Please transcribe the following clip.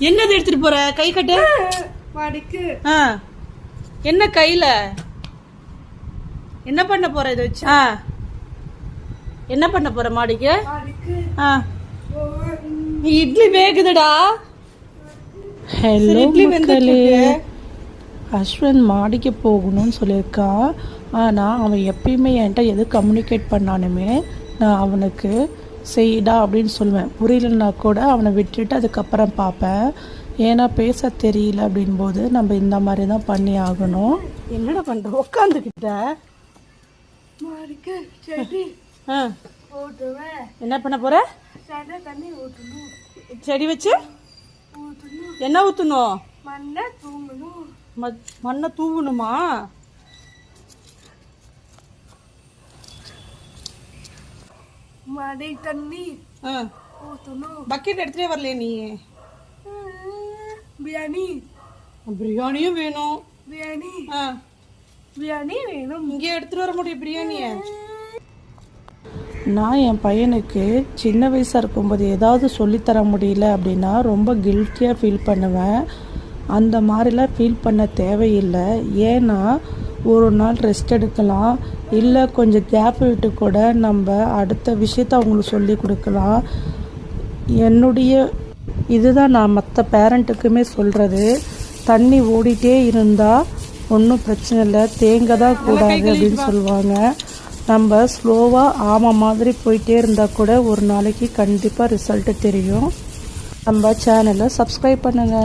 என்னது எடுத்துட்டு போற? கை கட்டு. மாடிக்கு. ஆ. என்ன கையில? என்ன பண்ண போற இதை வச்சு? என்ன பண்ண போற மாடிக்கு? இட்லி வேகுதுடா. ஹலோ மக்களே. அஸ்வன் மாடிக்கு போகணும்னு சொல்லியிருக்கான் ஆனால் அவன் எப்பயுமே என்கிட்ட எது கம்யூனிகேட் பண்ணானுமே நான் அவனுக்கு செய்டா அப்படின்னு சொல்லுவேன். புரியலன்னா கூட அவனை விட்டுட்டு அதுக்கப்புறம் பார்ப்பேன். ஏன்னா பேச தெரியல அப்படின் போது நம்ம இந்த மாதிரி தான் பண்ணி ஆகணும். என்னடா பண்ற? உட்காந்துக்கிட்ட என்ன பண்ண போற? ஊற்றணும் செடி வச்சு? ஊற்றணும் என்ன ஊத்தணும்? மண்ணை தூங்கணும். ம- மண்ணை தூவணுமா? மடை தண்ணி ஆ. ஊற்றணும் பக்கெட் எடுத்துட்டே வரலையே நீ? பிரியாணி. பிரியாணியும் வேணும். பிரியாணி. ஆ. பிரியாணி வேணும். இங்கே எடுத்துட்டு வர முடியும் பிரியாணிய. நான் என் பையனுக்கு சின்ன வயசாக இருக்கும்போது ஏதாவது சொல்லித்தர முடியல அப்படின்னா ரொம்ப கில்ட்டியாக ஃபீல் பண்ணுவேன். அந்த மாதிரிலாம் ஃபீல் பண்ண தேவையில்லை. ஏன்னா ஒரு நாள் ரெஸ்ட் எடுக்கலாம். இல்லை கொஞ்சம் கேப் விட்டு கூட நம்ம அடுத்த விஷயத்த அவங்களுக்கு சொல்லி கொடுக்கலாம். என்னுடைய இதுதான் நான் மற்ற பேரண்ட்டுக்குமே சொல்கிறது தண்ணி ஓடிட்டே இருந்தால் ஒன்றும் பிரச்சனை இல்லை. தேங்க தான் கூடாது அப்படின்னு சொல்லுவாங்க. நம்ம ஸ்லோவாக ஆமை மாதிரி போயிட்டே இருந்தால் கூட ஒரு நாளைக்கு கண்டிப்பாக ரிசல்ட்டு தெரியும். நம்ம சேனலை சப்ஸ்கிரைப் பண்ணுங்கள்